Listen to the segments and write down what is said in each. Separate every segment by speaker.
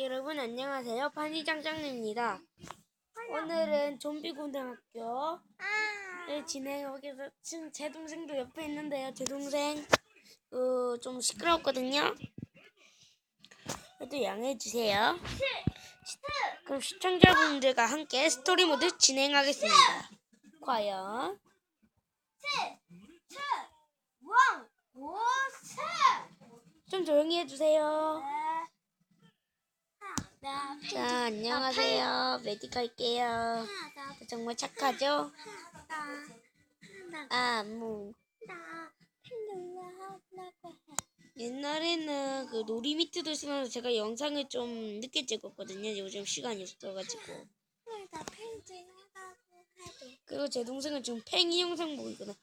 Speaker 1: 여러분 안녕하세요. 파니짱짱입니다. 오늘은 좀비 고등학교 를 진행하기 위해서 지금 제 동생도 옆에 있는데요. 제 동생 어, 좀 시끄럽거든요. 그래도 양해해 주세요. 그럼 시청자분들과 함께 스토리 모드 진행하겠습니다. 과연. 좀 조용히 해주세요. 나자 안녕하세요. 메디 갈게요. 정말 착하죠? 아무
Speaker 2: 해.
Speaker 1: 옛날에는 그 놀이 미트도 있었는데 제가 영상을 좀 늦게 찍었거든요. 요즘 시간이 없어가지고. 그리고 제 동생은 지금 팽이 영상 보고 있거든.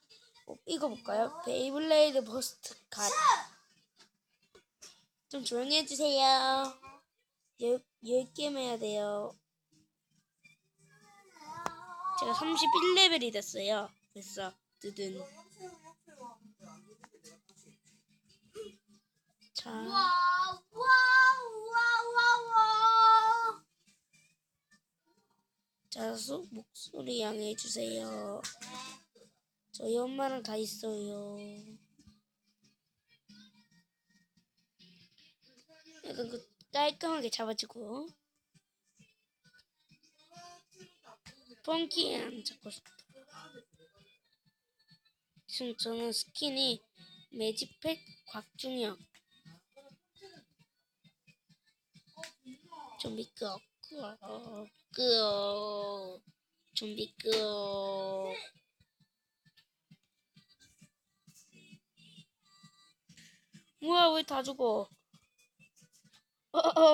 Speaker 1: 어, 이거 볼까요? 베이블레이드 버스트 갓. 좀 조용히 해주세요. 열, 열 게임 해야 돼요. 제가 31레벨이 됐어요. 됐어. 뜨든. 자. 자, 소, 목소리 양해해 주세요. 저희 엄마랑 다 있어요. 약간 그 깔끔하게 잡아주고. 펑키한 잡고 싶다. 지금 저는 스킨이 매직팩 곽중혁. 좀비 끄어, 끄어, 끄어. 좀비 끄어. 우와, 왜다 죽어?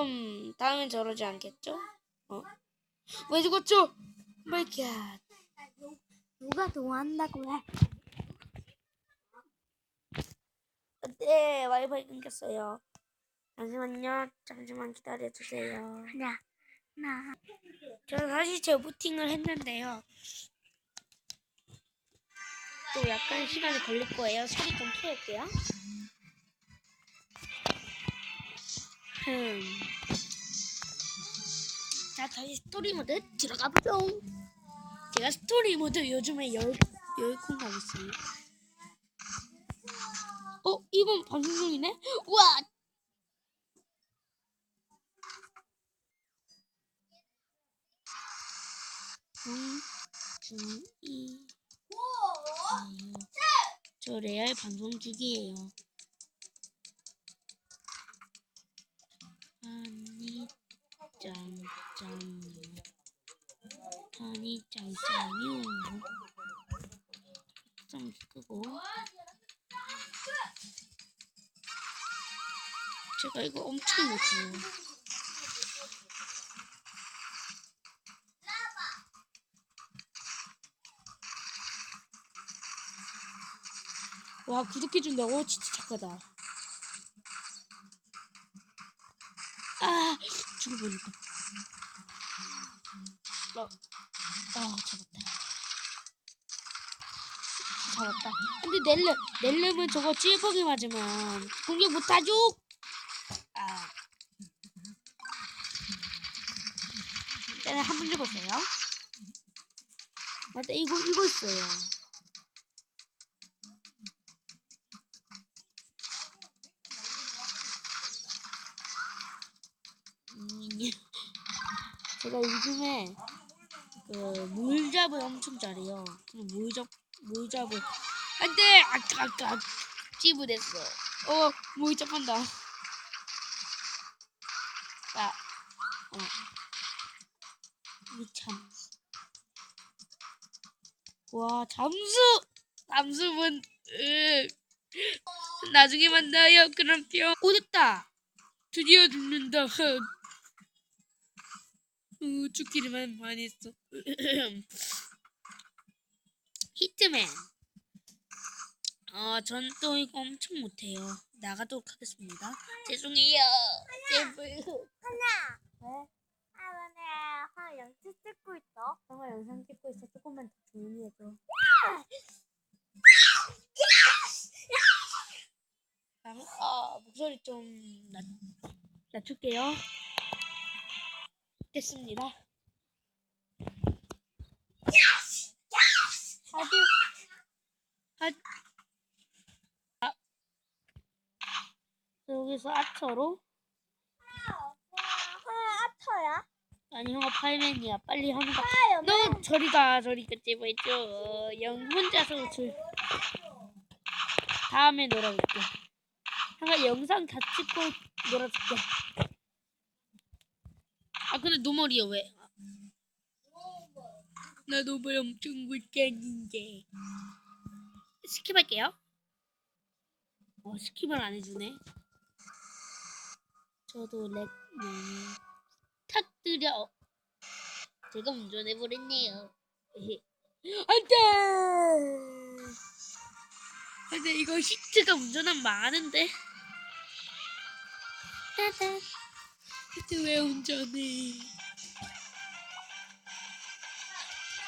Speaker 1: 음, 다음엔 저러지 않겠죠? 어? 왜 죽었죠? 마이 갓.
Speaker 2: 누가 좋아한다고 해?
Speaker 1: 네, 와이파이 끊겼어요. 잠시만요. 잠시만 기다려주세요.
Speaker 2: 나, 나.
Speaker 1: 저는 사실 재부팅을 했는데요. 또 약간 시간이 걸릴 거예요. 소리 좀 키울게요. 흠. 자, 다시 스토리 모드 들어가 보죠. 제가 스토리 모드 요즘에 열, 열콩 가고 있어요. 어, 이번 방송 중이네? 우와! 중, 중, 이, 이요. 저 레알 방송 중이에요. 아니, 짱짱요. 아니, 짱짱요. 좀 끄고. 제가 이거 엄청 못해요. 와 구독해준다고? 진짜 착하다. 아 뻔했다. 어, 아 잡았다. 잡았다. 근데 넬름 넬름은 저거 찔퍽이 맞으면 공격 못하죠? 아. 일단은 한번 죽었어요. 맞다 이거 이거 있어요. 음, 제가 요즘에 그 물잡을 엄청 잘해요. 그냥 물잡 물잡을 안돼 아까 아까 찌부됐어. 어 물잡한다. 아, 어, 이참. 와 잠수 잠수분 으. 나중에 만나요. 그럼 뿅. 오 됐다. 드디어 죽는다. 흑. 어, 죽기를만 많이 했어. 히트맨. 어, 전또 이거 엄청 못해요. 나가도록 하겠습니다. 죄송해요. 제발.
Speaker 2: 하나.
Speaker 1: 네?
Speaker 2: 아버네, 화 연습 찍고 있어.
Speaker 1: 형아 영상 찍고 있어. 조금만 더 조용히 해줘. 아, 목소리 좀 낮, 낮출게요. 됐습니다.
Speaker 2: 어디?
Speaker 1: 아, 아. 여기서 아처로?
Speaker 2: 화 아쳐야?
Speaker 1: 아니 형아 파이맨이야. 빨리
Speaker 2: 여기.
Speaker 1: 너 저리 가 저리 가 제발 저영 혼자서 저 다음에 놀아줄게. 형아 영상 다 찍고 놀아줄게. 아 근데 노멀이야 왜? 나 노멀 엄청 못했는데. 스킵할게요. 어 스킵을 안 해주네. 저도 렉 네. 부탁드려. 제가 운전해버렸네요. 안돼. 안돼 이거 히트가 운전하면 많은데. 따단. 히트 왜 운전해?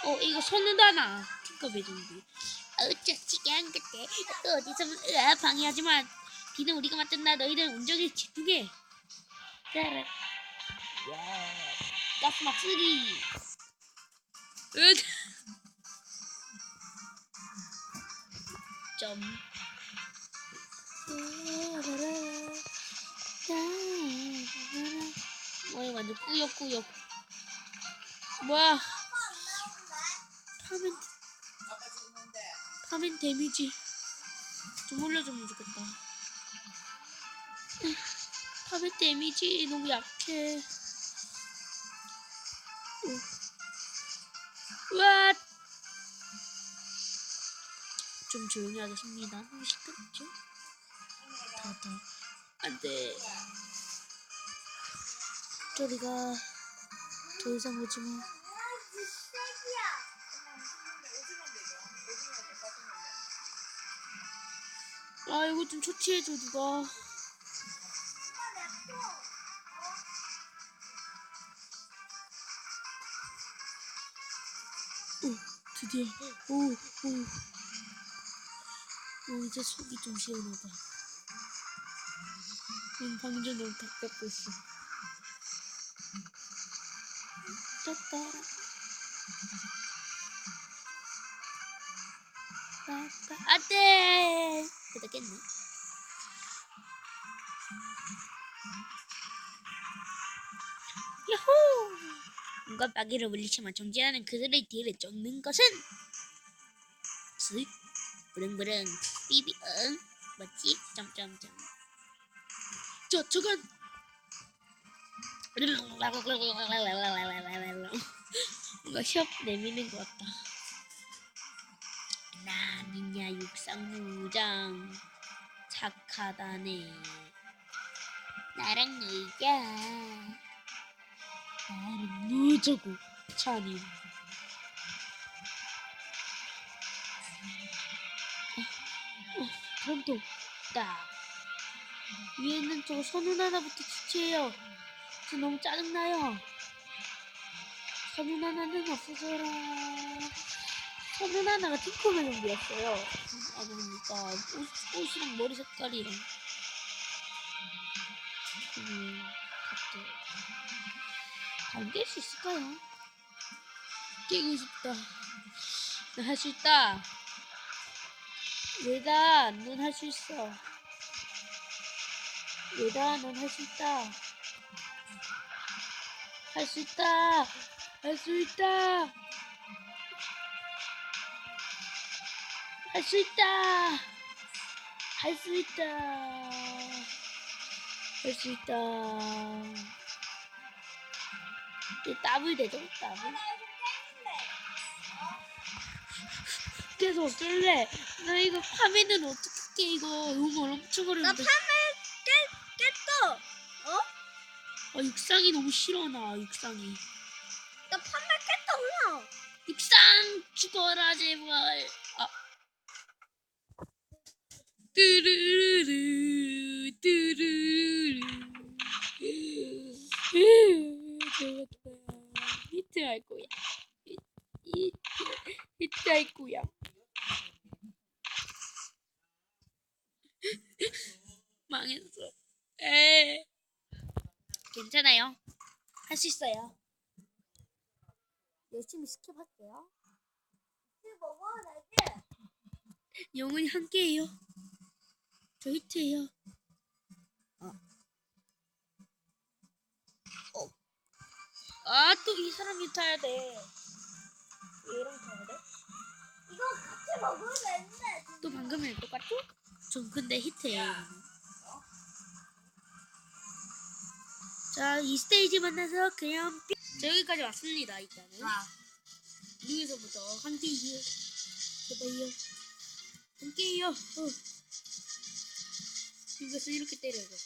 Speaker 1: 어 이거 손은다나 팅커벨 정도. 어쩌지게 한 것대. 또 어디서 으아 방해하지만 비는 우리가 맡았나 너희는 운전에 집중해. 따라. 야. 가스막 쓰리. 으. 점. 어이 완전 꾸역꾸역. 뭐야? 파면 파면 데미지 좀 올려주면 좋겠다. 파면 데미지 너무 약해. 와! 좀 조용히 하겠습니다. 시끄럽죠? 더, 더. 안 돼. 저리가 더 이상 오지 마. 아, 이거 좀 조치해줘, 누가. 오, 드디어. 오, 오. 오, 이제 속이 좀 시원하다. 음, 방금 전에 너무 답답했어. 안 돼! 그다. 깼네. 야호! 뭔가 마귀를 물리치만 정지하는 그들의 뒤를 쫓는 것은? 쓱 부릉부릉. 삐비 응? 뭐지? 점점점. 저 저건 뭔가 시합 내미는 것 같다. 나 미냐 육상무장 착하다네. 나랑 놀자. 나랑 놀자고 차니 그럼도 딱 위에는 저 선운 하나부터 지체해요 저 너무 짜증나요. 선운 하나는 없어져라. 선운 하나가 팅커벨 좀이었어요. 아 그러니까 옷, 옷이랑 머리 색깔이랑 음, 갑자기 안깰수 있을까요? 깨고 싶다. 나 할 수 있다. 얘다, 넌 할 수 있어. 얘다, 넌 할 수 있다. 할 수 있다. 할 수 있다. 할 수 있다. 할 수 있다. 할 수 있다. 얘 더블 되죠? 더블. 계속 어쩔래? 나 이거 파면은 어떻게 깨 이거 너무 엄청
Speaker 2: 나
Speaker 1: 어려운데 육상이 너무 싫어 나 육상이.
Speaker 2: 나 파멸 깼다구나.
Speaker 1: 육상 죽어라 제발. 아. 뚜루루루 뚜루루루 좋았다 히트 할 거야 히- 히트 히트 할 거야 망했어 에 괜찮아요 할 수 있어요
Speaker 2: 되지?
Speaker 1: 영원히 함께해요. 저 히트해요. 어. 아, 또 이 사람이 타야 돼. 얘랑 타야 돼?
Speaker 2: 이거 같이 먹으면 되는데.
Speaker 1: 또 방금이랑 똑같죠? 전 근데 히트해요. 자, 이 스테이지 만나서 그냥 삐... 자, 여기까지 왔습니다, 일단은. 여기서부터 함께해요. 제발요. 함께해요. 어. 이것을 이렇게 때려야 돼.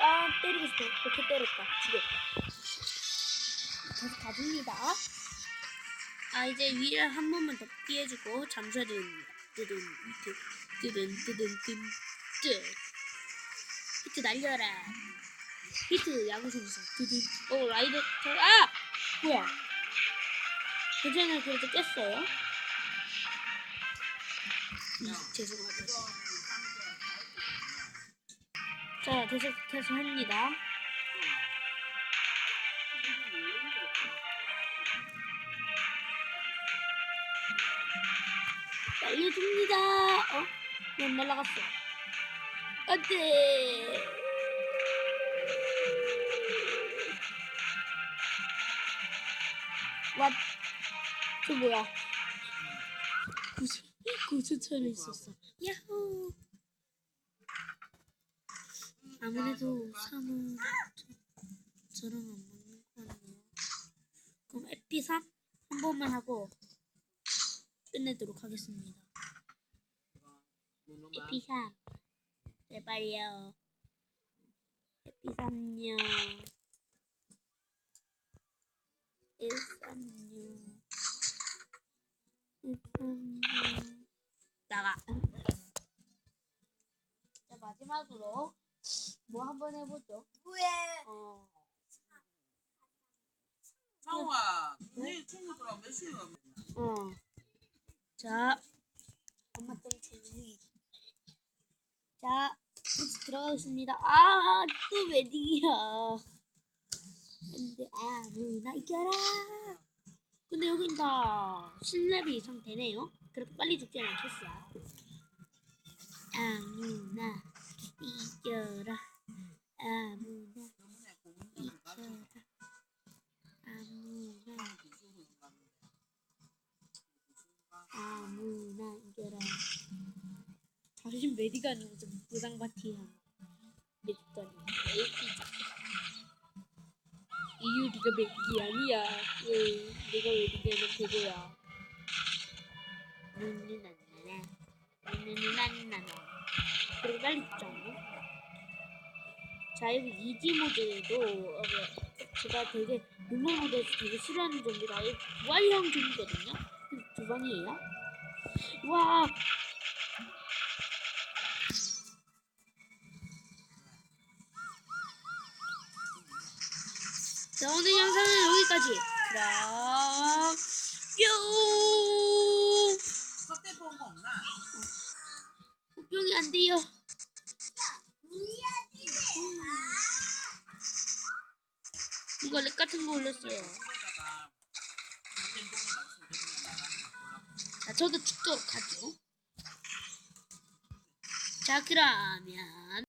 Speaker 1: 아, 때리고 싶어. 이렇게 때렸다. 죽였다. 계속 가줍니다. 아, 이제 위를 한 번만 더 피해주고 잠수해야 됩니다. 뜨든, 뜨든, 뜨든, 뜬, 뜨. 히트 날려라. 히트 야구 선수. 뜨든. 어, 라이더, 저, 아! 뭐야. 괜찮아요. 그래도 깼어요. 음, 죄송합니다. 자, 계속해서 합니다. 날려줍니다. 어? 난 날라갔어. 안 돼. 왓. 저 뭐야? 구수, 구수차를 있었어. 야호. 아무래도 사무 저랑 안 맞는 거 같네요. 그럼 에피3 한 번만 하고 끝내도록 하겠습니다. 에피3 제발요. 에피3요. 136 136 나가. 자 마지막으로 뭐 한번 해보죠.
Speaker 2: 뭐해?
Speaker 1: 어.
Speaker 3: 상우아, 네 친구들하고 몇 시에 가면
Speaker 1: 어. 자, 엄마 좀 조용히. 자, 들어가겠습니다. 아, 또 웨딩이야. 근데 아무나 이겨라. 근데 여긴 다 신랩이 이상 되네요. 그렇게 빨리 죽지 않겠어. 아무나 이겨라. 아무나 이겨라. 아무나 아무나 이겨라. 당신 메디가 무상 파티야. 메디가 아니고 메디자. 이유 네가 메디 아니야. 왜 내가 메디냐면 그거야. 눈눈 안 나나. 눈눈 안 나나. 그리고 빨리 죽지 않나? 자 여기 이지 모드도 어, 뭐, 제가 되게 노멀 모드에서 되게 싫어하는 아예 부활형. 근데 두 방이에요? 와 자, 오늘 영상은 여기까지. 그럼, 뿅! 뿅이 안 돼요. 이거 렉 같은 거 올렸어요. 자, 저도 죽도록 하죠. 자, 그러면